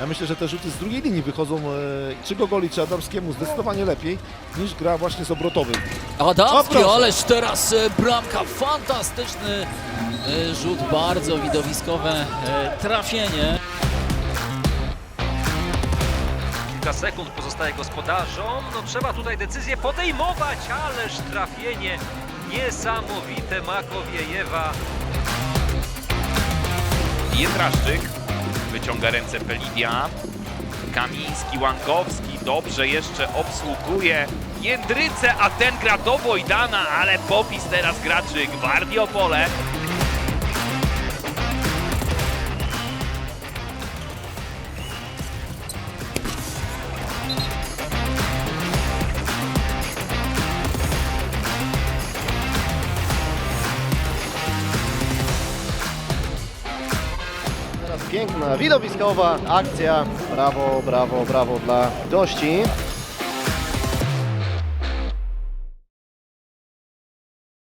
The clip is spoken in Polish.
Ja myślę, że te rzuty z drugiej linii wychodzą e, czy Gogoli, czy Adamskiemu zdecydowanie lepiej niż gra właśnie z obrotowym. Adamski, ależ teraz e, bramka, fantastyczny e, rzut, bardzo widowiskowe e, trafienie. Kilka sekund pozostaje gospodarzom. No trzeba tutaj decyzję podejmować, ależ trafienie niesamowite Makowiejewa. Jędraszczyk wyciąga ręce Pelidia. Kamiński, Łangowski dobrze jeszcze obsługuje Jędrycę, a ten gra do Wojdana, ale popis teraz graczy Gwardii piękna, widowiskowa akcja. Brawo, brawo, brawo dla gości.